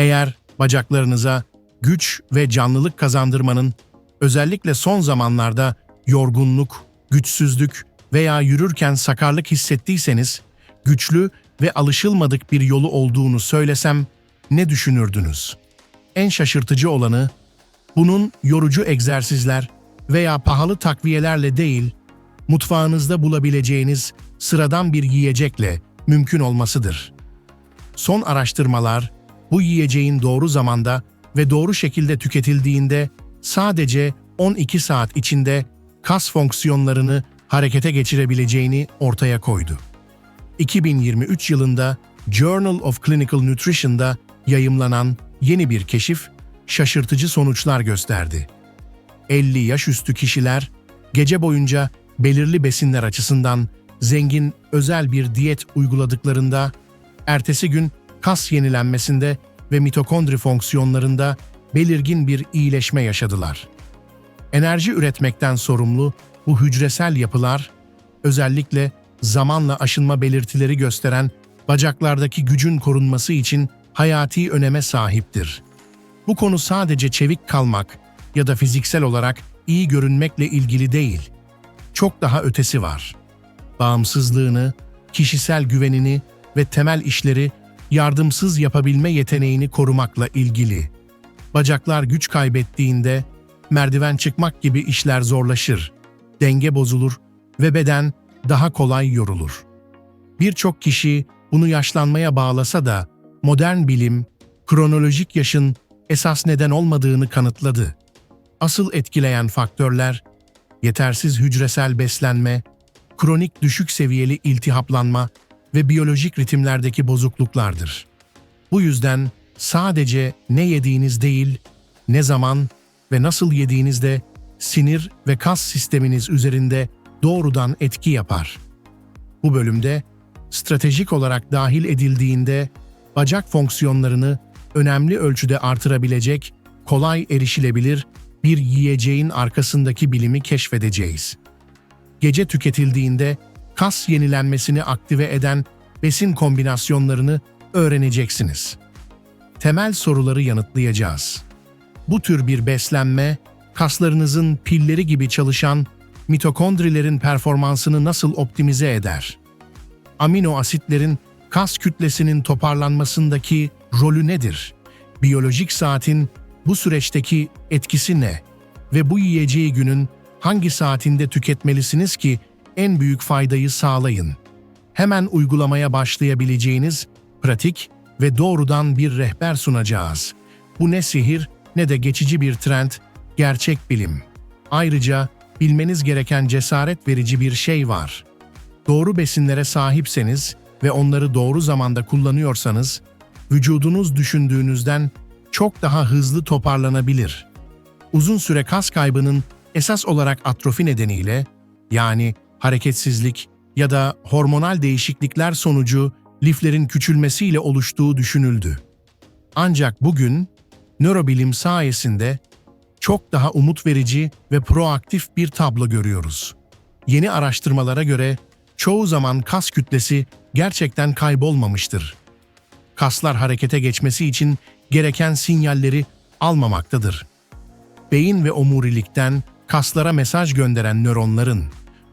Eğer bacaklarınıza güç ve canlılık kazandırmanın özellikle son zamanlarda yorgunluk, güçsüzlük veya yürürken sakarlık hissettiyseniz güçlü ve alışılmadık bir yolu olduğunu söylesem ne düşünürdünüz? En şaşırtıcı olanı bunun yorucu egzersizler veya pahalı takviyelerle değil, mutfağınızda bulabileceğiniz sıradan bir yiyecekle mümkün olmasıdır. Son araştırmalar bu yiyeceğin doğru zamanda ve doğru şekilde tüketildiğinde sadece 12 saat içinde kas fonksiyonlarını harekete geçirebileceğini ortaya koydu. 2023 yılında Journal of Clinical Nutrition'da yayımlanan yeni bir keşif şaşırtıcı sonuçlar gösterdi. 50 yaş üstü kişiler gece boyunca belirli besinler açısından zengin özel bir diyet uyguladıklarında ertesi gün kas yenilenmesinde ve mitokondri fonksiyonlarında belirgin bir iyileşme yaşadılar. Enerji üretmekten sorumlu bu hücresel yapılar özellikle zamanla aşınma belirtileri gösteren bacaklardaki gücün korunması için hayati öneme sahiptir. Bu konu sadece çevik kalmak ya da fiziksel olarak iyi görünmekle ilgili değil. Çok daha ötesi var. Bağımsızlığını, kişisel güvenini ve temel işleri yardımsız yapabilme yeteneğini korumakla ilgili. Bacaklar güç kaybettiğinde merdiven çıkmak gibi işler zorlaşır, denge bozulur ve beden daha kolay yorulur. Birçok kişi bunu yaşlanmaya bağlasa da modern bilim kronolojik yaşın esas neden olmadığını kanıtladı. Asıl etkileyen faktörler yetersiz hücresel beslenme, kronik düşük seviyeli iltihaplanma ve biyolojik ritimlerdeki bozukluklardır. Bu yüzden sadece ne yediğiniz değil, ne zaman ve nasıl yediğiniz de sinir ve kas sisteminiz üzerinde doğrudan etki yapar. Bu bölümde stratejik olarak dahil edildiğinde bacak fonksiyonlarını önemli ölçüde artırabilecek, kolay erişilebilir bir yiyeceğin arkasındaki bilimi keşfedeceğiz. Gece tüketildiğinde kas yenilenmesini aktive eden besin kombinasyonlarını öğreneceksiniz. Temel soruları yanıtlayacağız. Bu tür bir beslenme, kaslarınızın pilleri gibi çalışan mitokondrilerin performansını nasıl optimize eder? Amino asitlerin kas kütlesinin toparlanmasındaki rolü nedir? Biyolojik saatin bu süreçteki etkisi ne? Ve bu yiyeceği günün hangi saatinde tüketmelisiniz ki en büyük faydayı sağlayın? Hemen uygulamaya başlayabileceğiniz pratik ve doğrudan bir rehber sunacağız. Bu ne sihir ne de geçici bir trend, gerçek bilim. Ayrıca bilmeniz gereken cesaret verici bir şey var. Doğru besinlere sahipseniz ve onları doğru zamanda kullanıyorsanız, vücudunuz düşündüğünüzden çok daha hızlı toparlanabilir. Uzun süre kas kaybının esas olarak atrofi nedeniyle, yani hareketsizlik ya da hormonal değişiklikler sonucu liflerin küçülmesiyle oluştuğu düşünüldü. Ancak bugün nörobilim sayesinde çok daha umut verici ve proaktif bir tablo görüyoruz. Yeni araştırmalara göre çoğu zaman kas kütlesi gerçekten kaybolmamıştır. Kaslar harekete geçmesi için gereken sinyalleri almamaktadır. Beyin ve omurilikten kaslara mesaj gönderen nöronların,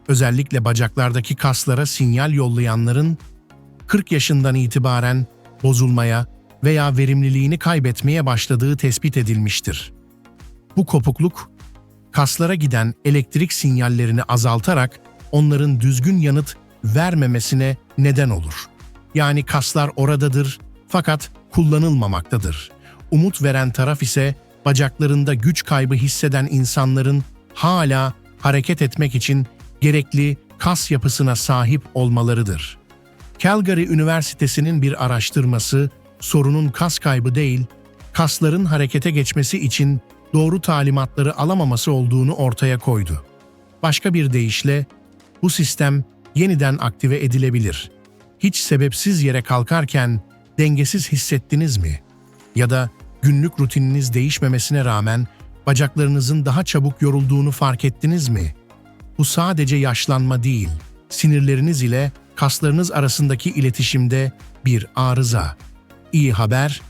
özellikle bacaklardaki kaslara sinyal yollayanların 40 yaşından itibaren bozulmaya veya verimliliğini kaybetmeye başladığı tespit edilmiştir. Bu kopukluk, kaslara giden elektrik sinyallerini azaltarak onların düzgün yanıt vermemesine neden olur. Yani kaslar oradadır fakat kullanılmamaktadır. Umut veren taraf ise bacaklarında güç kaybı hisseden insanların hala hareket etmek için gerekli kas yapısına sahip olmalarıdır. Calgary Üniversitesi'nin bir araştırması sorunun kas kaybı değil, kasların harekete geçmesi için doğru talimatları alamaması olduğunu ortaya koydu. Başka bir deyişle, bu sistem yeniden aktive edilebilir. Hiç sebepsiz yere kalkarken dengesiz hissettiniz mi? Ya da günlük rutininiz değişmemesine rağmen bacaklarınızın daha çabuk yorulduğunu fark ettiniz mi? Bu sadece yaşlanma değil, sinirleriniz ile kaslarınız arasındaki iletişimde bir arıza. İyi haber,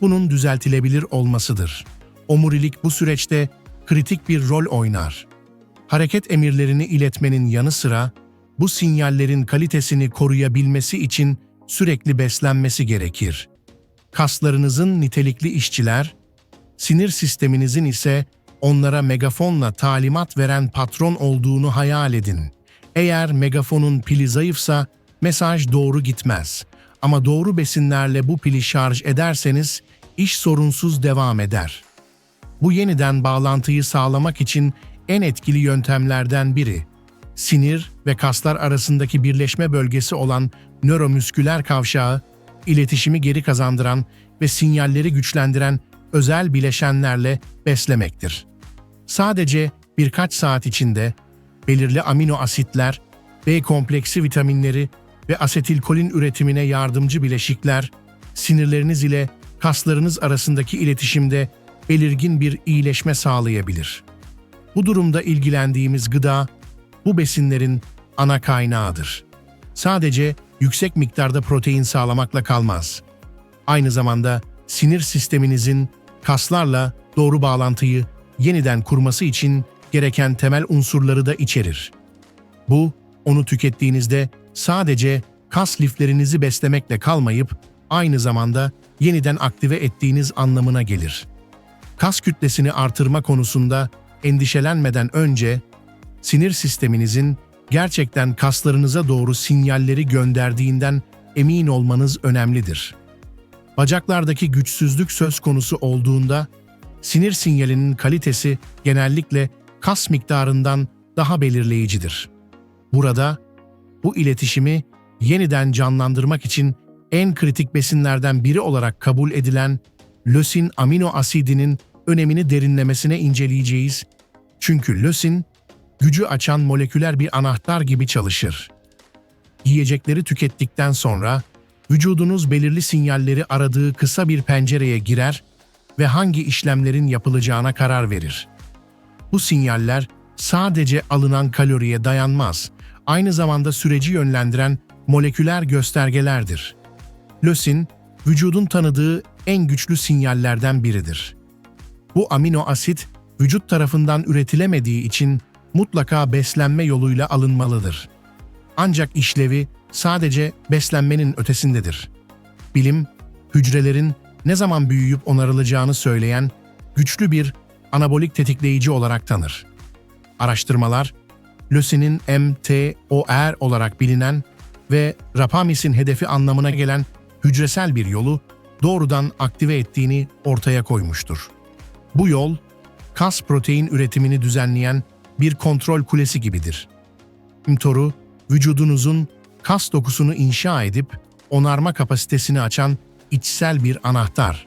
bunun düzeltilebilir olmasıdır. Omurilik bu süreçte kritik bir rol oynar. Hareket emirlerini iletmenin yanı sıra bu sinyallerin kalitesini koruyabilmesi için sürekli beslenmesi gerekir. Kaslarınızın nitelikli işçiler, sinir sisteminizin ise onlara megafonla talimat veren patron olduğunu hayal edin. Eğer megafonun pili zayıfsa mesaj doğru gitmez. Ama doğru besinlerle bu pili şarj ederseniz iş sorunsuz devam eder. Bu yeniden bağlantıyı sağlamak için en etkili yöntemlerden biri. Sinir ve kaslar arasındaki birleşme bölgesi olan nöromüsküler kavşağı, iletişimi geri kazandıran ve sinyalleri güçlendiren özel bileşenlerle beslemektir. Sadece birkaç saat içinde belirli amino asitler, B kompleksi vitaminleri ve asetilkolin üretimine yardımcı bileşikler, sinirleriniz ile kaslarınız arasındaki iletişimde belirgin bir iyileşme sağlayabilir. Bu durumda ilgilendiğimiz gıda, bu besinlerin ana kaynağıdır. Sadece yüksek miktarda protein sağlamakla kalmaz. Aynı zamanda sinir sisteminizin kaslarla doğru bağlantıyı yeniden kurması için gereken temel unsurları da içerir. Bu, onu tükettiğinizde sadece kas liflerinizi beslemekle kalmayıp aynı zamanda yeniden aktive ettiğiniz anlamına gelir. Kas kütlesini artırma konusunda endişelenmeden önce sinir sisteminizin gerçekten kaslarınıza doğru sinyalleri gönderdiğinden emin olmanız önemlidir. Bacaklardaki güçsüzlük söz konusu olduğunda sinir sinyalinin kalitesi genellikle kas miktarından daha belirleyicidir. Burada bu iletişimi yeniden canlandırmak için en kritik besinlerden biri olarak kabul edilen lösin amino asidinin önemini derinlemesine inceleyeceğiz. Çünkü lösin, gücü açan moleküler bir anahtar gibi çalışır. Yiyecekleri tükettikten sonra vücudunuz belirli sinyalleri aradığı kısa bir pencereye girer ve hangi işlemlerin yapılacağına karar verir. Bu sinyaller sadece alınan kaloriye dayanmaz, aynı zamanda süreci yönlendiren moleküler göstergelerdir. Lösin, vücudun tanıdığı en güçlü sinyallerden biridir. Bu amino asit, vücut tarafından üretilemediği için mutlaka beslenme yoluyla alınmalıdır. Ancak işlevi sadece beslenmenin ötesindedir. Bilim, hücrelerin ne zaman büyüyüp onarılacağını söyleyen güçlü bir anabolik tetikleyici olarak tanır. Araştırmalar, lösinin mTOR olarak bilinen ve rapamisin hedefi anlamına gelen hücresel bir yolu doğrudan aktive ettiğini ortaya koymuştur. Bu yol, kas protein üretimini düzenleyen bir kontrol kulesi gibidir. mTOR'u vücudunuzun kas dokusunu inşa edip onarma kapasitesini açan içsel bir anahtar.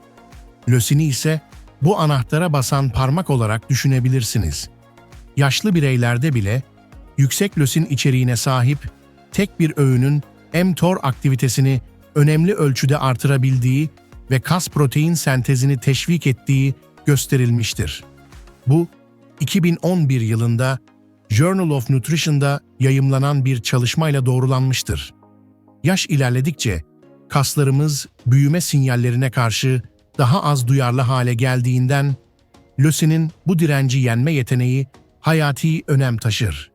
Lösini ise bu anahtara basan parmak olarak düşünebilirsiniz. Yaşlı bireylerde bile yüksek lösin içeriğine sahip tek bir öğünün mTOR aktivitesini önemli ölçüde artırabildiği ve kas protein sentezini teşvik ettiği gösterilmiştir. Bu, 2011 yılında Journal of Nutrition'da yayımlanan bir çalışmayla doğrulanmıştır. Yaş ilerledikçe kaslarımız büyüme sinyallerine karşı daha az duyarlı hale geldiğinden lösinin bu direnci yenme yeteneği hayati önem taşır.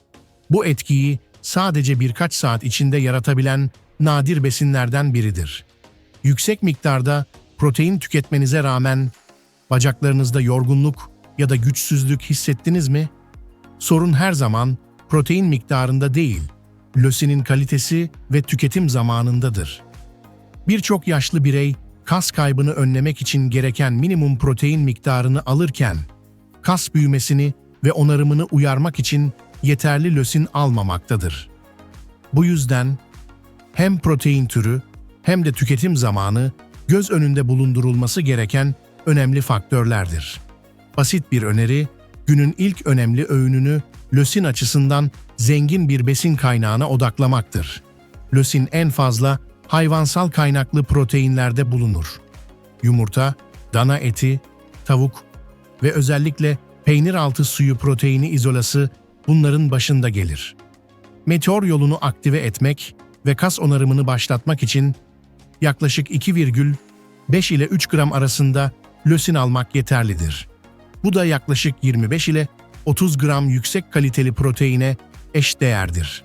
Bu etkiyi sadece birkaç saat içinde yaratabilen nadir besinlerden biridir. Yüksek miktarda protein tüketmenize rağmen bacaklarınızda yorgunluk ya da güçsüzlük hissettiniz mi? Sorun her zaman protein miktarında değil, lösinin kalitesi ve tüketim zamanındadır. Birçok yaşlı birey kas kaybını önlemek için gereken minimum protein miktarını alırken, kas büyümesini ve onarımını uyarmak için yeterli lösin almamaktadır. Bu yüzden hem protein türü hem de tüketim zamanı göz önünde bulundurulması gereken önemli faktörlerdir. Basit bir öneri, günün ilk önemli öğününü lösin açısından zengin bir besin kaynağına odaklamaktır. Lösin en fazla hayvansal kaynaklı proteinlerde bulunur. Yumurta, dana eti, tavuk ve özellikle peynir altı suyu proteini izolası bunların başında gelir. Meteor yolunu aktive etmek ve kas onarımını başlatmak için yaklaşık 5 ile 3 gram arasında lösin almak yeterlidir. Bu da yaklaşık 25 ile 30 gram yüksek kaliteli proteine eşdeğerdir.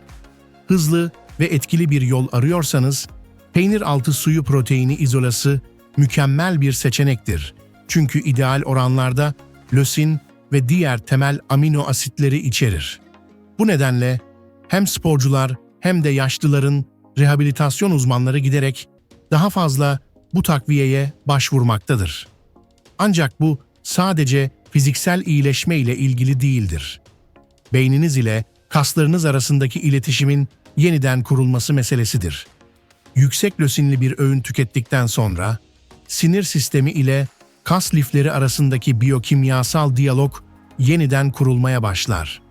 Hızlı ve etkili bir yol arıyorsanız, peynir altı suyu proteini izolası mükemmel bir seçenektir. Çünkü ideal oranlarda lösin ve diğer temel amino asitleri içerir. Bu nedenle hem sporcular hem de yaşlıların rehabilitasyon uzmanları giderek daha fazla bu takviyeye başvurmaktadır. Ancak bu sadece fiziksel iyileşme ile ilgili değildir. Beyniniz ile kaslarınız arasındaki iletişimin yeniden kurulması meselesidir. Yüksek lösinli bir öğün tükettikten sonra sinir sistemi ile kas lifleri arasındaki biyokimyasal diyalog yeniden kurulmaya başlar.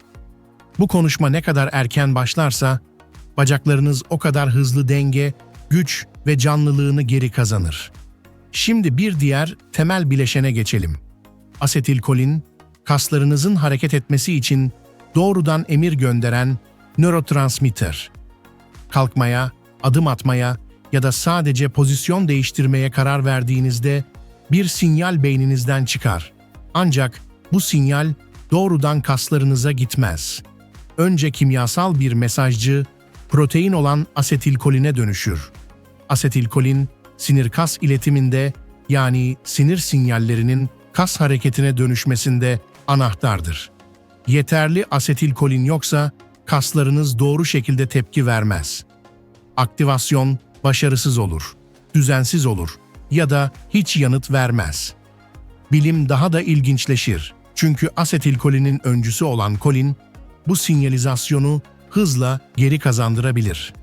Bu konuşma ne kadar erken başlarsa, bacaklarınız o kadar hızlı denge, güç ve canlılığını geri kazanır. Şimdi bir diğer temel bileşene geçelim. Asetilkolin, kaslarınızın hareket etmesi için doğrudan emir gönderen nörotransmitter. Kalkmaya, adım atmaya ya da sadece pozisyon değiştirmeye karar verdiğinizde bir sinyal beyninizden çıkar. Ancak bu sinyal doğrudan kaslarınıza gitmez. Önce kimyasal bir mesajcı, protein olan asetilkoline dönüşür. Asetilkolin, sinir kas iletiminde yani sinir sinyallerinin kas hareketine dönüşmesinde anahtardır. Yeterli asetilkolin yoksa kaslarınız doğru şekilde tepki vermez. Aktivasyon başarısız olur, düzensiz olur ya da hiç yanıt vermez. Bilim daha da ilginçleşir. Çünkü asetilkolinin öncüsü olan kolin bu sinyalizasyonu hızla geri kazandırabilir.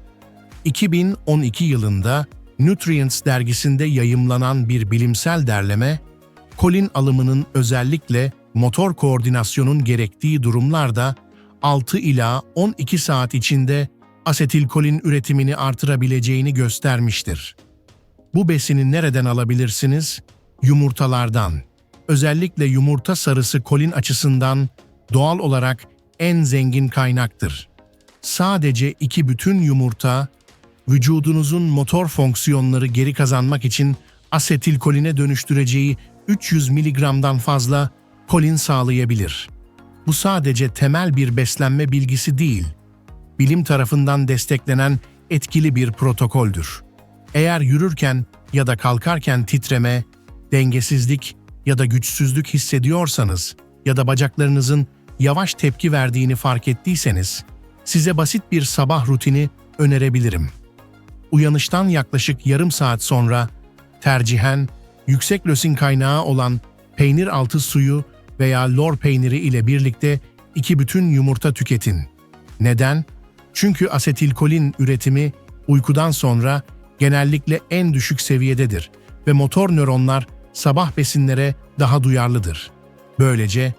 2012 yılında Nutrients dergisinde yayımlanan bir bilimsel derleme, kolin alımının özellikle motor koordinasyonun gerektiği durumlarda 6 ila 12 saat içinde asetilkolin üretimini artırabileceğini göstermiştir. Bu besini nereden alabilirsiniz? Yumurtalardan. Özellikle yumurta sarısı kolin açısından doğal olarak en zengin kaynaktır. Sadece iki bütün yumurta, vücudunuzun motor fonksiyonları geri kazanmak için asetilkoline dönüştüreceği 300 miligramdan fazla kolin sağlayabilir. Bu sadece temel bir beslenme bilgisi değil, bilim tarafından desteklenen etkili bir protokoldür. Eğer yürürken ya da kalkarken titreme, dengesizlik ya da güçsüzlük hissediyorsanız ya da bacaklarınızın yavaş tepki verdiğini fark ettiyseniz, size basit bir sabah rutini önerebilirim. Uyanıştan yaklaşık yarım saat sonra tercihen yüksek lösin kaynağı olan peynir altı suyu veya lor peyniri ile birlikte iki bütün yumurta tüketin. Neden? Çünkü asetilkolin üretimi uykudan sonra genellikle en düşük seviyededir ve motor nöronlar sabah besinlere daha duyarlıdır. Böylece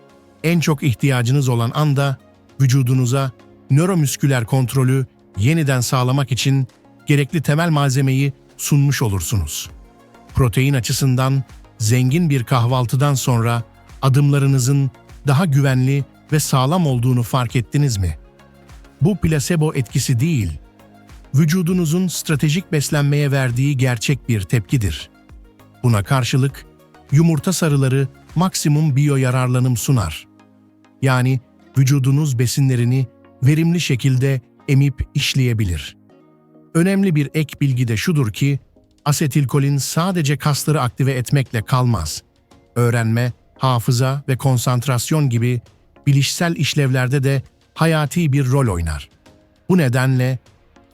en çok ihtiyacınız olan anda vücudunuza nöromüsküler kontrolü yeniden sağlamak için gerekli temel malzemeyi sunmuş olursunuz. Protein açısından zengin bir kahvaltıdan sonra adımlarınızın daha güvenli ve sağlam olduğunu fark ettiniz mi? Bu plasebo etkisi değil, vücudunuzun stratejik beslenmeye verdiği gerçek bir tepkidir. Buna karşılık yumurta sarıları maksimum biyo yararlanım sunar. Yani vücudunuz besinlerini verimli şekilde emip işleyebilir. Önemli bir ek bilgi de şudur ki, asetilkolin sadece kasları aktive etmekle kalmaz. Öğrenme, hafıza ve konsantrasyon gibi bilişsel işlevlerde de hayati bir rol oynar. Bu nedenle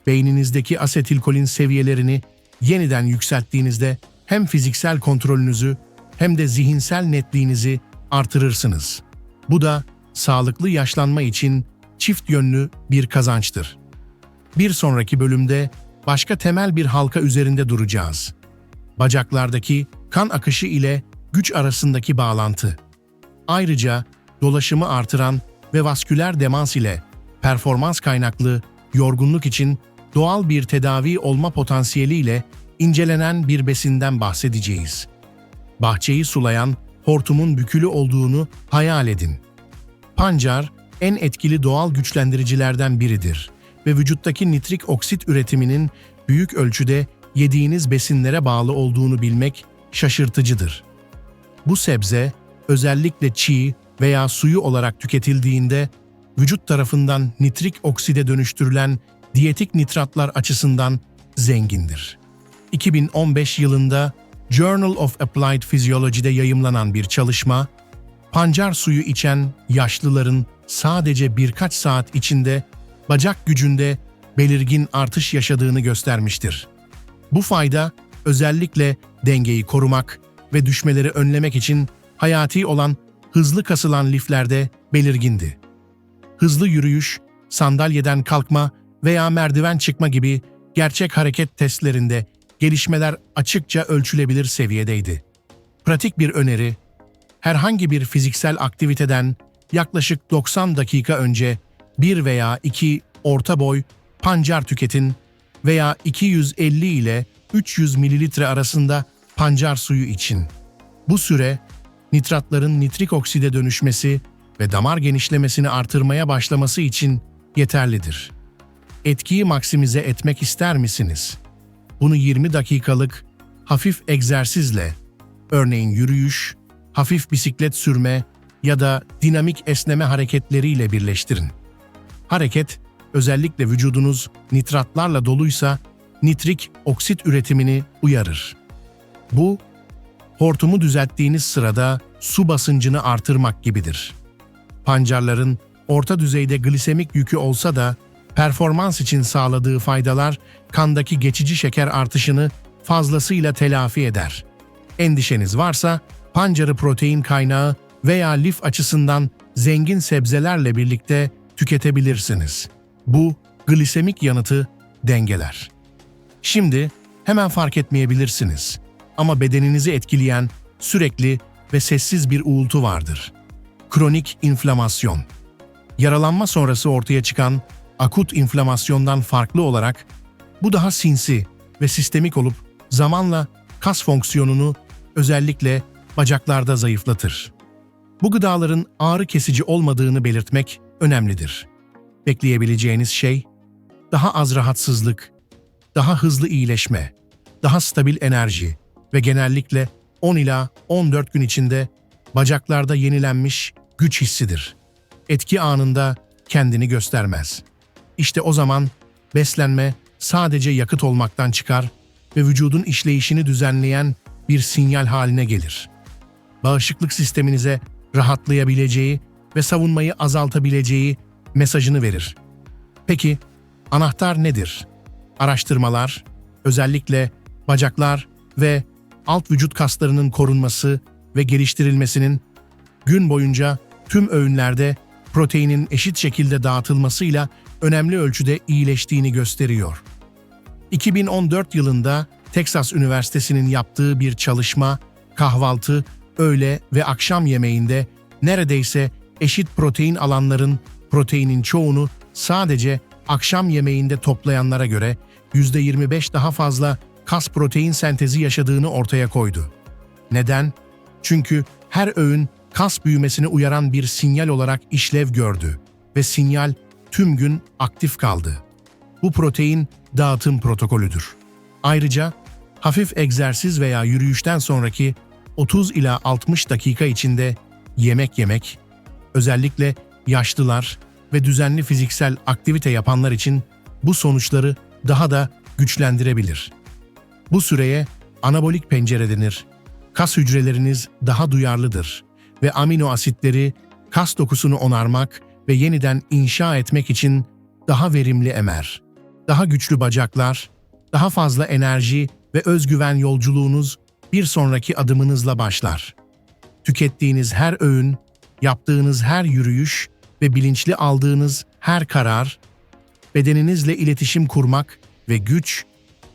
beyninizdeki asetilkolin seviyelerini yeniden yükselttiğinizde hem fiziksel kontrolünüzü hem de zihinsel netliğinizi artırırsınız. Bu da sağlıklı yaşlanma için çift yönlü bir kazançtır. Bir sonraki bölümde başka temel bir halka üzerinde duracağız. Bacaklardaki kan akışı ile güç arasındaki bağlantı. Ayrıca dolaşımı artıran ve vasküler demans ile performans kaynaklı yorgunluk için doğal bir tedavi olma potansiyeliyle incelenen bir besinden bahsedeceğiz. Bahçeyi sulayan hortumun bükülü olduğunu hayal edin. Pancar en etkili doğal güçlendiricilerden biridir ve vücuttaki nitrik oksit üretiminin büyük ölçüde yediğiniz besinlere bağlı olduğunu bilmek şaşırtıcıdır. Bu sebze özellikle çiğ veya suyu olarak tüketildiğinde vücut tarafından nitrik okside dönüştürülen diyetik nitratlar açısından zengindir. 2015 yılında Journal of Applied Physiology'de yayımlanan bir çalışma, pancar suyu içen yaşlıların sadece birkaç saat içinde bacak gücünde belirgin artış yaşadığını göstermiştir. Bu fayda özellikle dengeyi korumak ve düşmeleri önlemek için hayati olan hızlı kasılan liflerde belirgindi. Hızlı yürüyüş, sandalyeden kalkma veya merdiven çıkma gibi gerçek hareket testlerinde gelişmeler açıkça ölçülebilir seviyedeydi. Pratik bir öneri, herhangi bir fiziksel aktiviteden yaklaşık 90 dakika önce bir veya iki orta boy pancar tüketin veya 250 ile 300 mililitre arasında pancar suyu için. Bu süre nitratların nitrik okside dönüşmesi ve damar genişlemesini artırmaya başlaması için yeterlidir. Etkiyi maksimize etmek ister misiniz? Bunu 20 dakikalık hafif egzersizle, örneğin yürüyüş, hafif bisiklet sürme ya da dinamik esneme hareketleriyle birleştirin. Hareket, özellikle vücudunuz nitratlarla doluysa nitrik oksit üretimini uyarır. Bu, hortumu düzelttiğiniz sırada su basıncını artırmak gibidir. Pancarların orta düzeyde glisemik yükü olsa da performans için sağladığı faydalar kandaki geçici şeker artışını fazlasıyla telafi eder. Endişeniz varsa pancarı protein kaynağı veya lif açısından zengin sebzelerle birlikte tüketebilirsiniz. Bu glisemik yanıtı dengeler. Şimdi hemen fark etmeyebilirsiniz ama bedeninizi etkileyen sürekli ve sessiz bir uğultu vardır. Kronik inflamasyon. Yaralanma sonrası ortaya çıkan akut inflamasyondan farklı olarak bu daha sinsi ve sistemik olup zamanla kas fonksiyonunu özellikle bacaklarda zayıflatır. Bu gıdaların ağrı kesici olmadığını belirtmek önemlidir. Bekleyebileceğiniz şey daha az rahatsızlık, daha hızlı iyileşme, daha stabil enerji ve genellikle 10 ila 14 gün içinde bacaklarda yenilenmiş güç hissidir. Etki anında kendini göstermez. İşte o zaman beslenme sadece yakıt olmaktan çıkar ve vücudun işleyişini düzenleyen bir sinyal haline gelir. Bağışıklık sisteminize rahatlayabileceği ve savunmayı azaltabileceği mesajını verir. Peki anahtar nedir? Araştırmalar, özellikle bacaklar ve alt vücut kaslarının korunması ve geliştirilmesinin gün boyunca tüm öğünlerde proteinin eşit şekilde dağıtılmasıyla önemli ölçüde iyileştiğini gösteriyor. 2014 yılında Texas Üniversitesi'nin yaptığı bir çalışma, kahvaltı, öğle ve akşam yemeğinde neredeyse eşit protein alanların proteinin çoğunu sadece akşam yemeğinde toplayanlara göre %25 daha fazla kas protein sentezi yaşadığını ortaya koydu. Neden? Çünkü her öğün kas büyümesini uyaran bir sinyal olarak işlev gördü ve sinyal tüm gün aktif kaldı. Bu protein dağıtım protokolüdür. Ayrıca hafif egzersiz veya yürüyüşten sonraki 30 ila 60 dakika içinde yemek yemek, özellikle yaşlılar ve düzenli fiziksel aktivite yapanlar için bu sonuçları daha da güçlendirebilir. Bu süreye anabolik pencere denir. Kas hücreleriniz daha duyarlıdır ve amino asitleri kas dokusunu onarmak ve yeniden inşa etmek için daha verimli emer. Daha güçlü bacaklar, daha fazla enerji ve özgüven yolculuğunuz bir sonraki adımınızla başlar. Tükettiğiniz her öğün, yaptığınız her yürüyüş ve bilinçli aldığınız her karar, bedeninizle iletişim kurmak ve güç,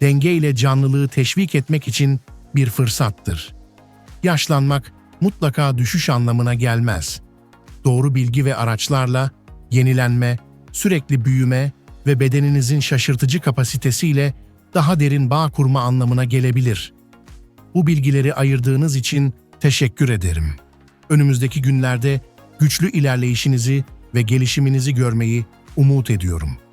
denge ile canlılığı teşvik etmek için bir fırsattır. Yaşlanmak mutlaka düşüş anlamına gelmez. Doğru bilgi ve araçlarla yenilenme, sürekli büyüme ve bedeninizin şaşırtıcı kapasitesiyle daha derin bağ kurma anlamına gelebilir. Bu bilgileri ayırdığınız için teşekkür ederim. Önümüzdeki günlerde güçlü ilerleyişinizi ve gelişiminizi görmeyi umut ediyorum.''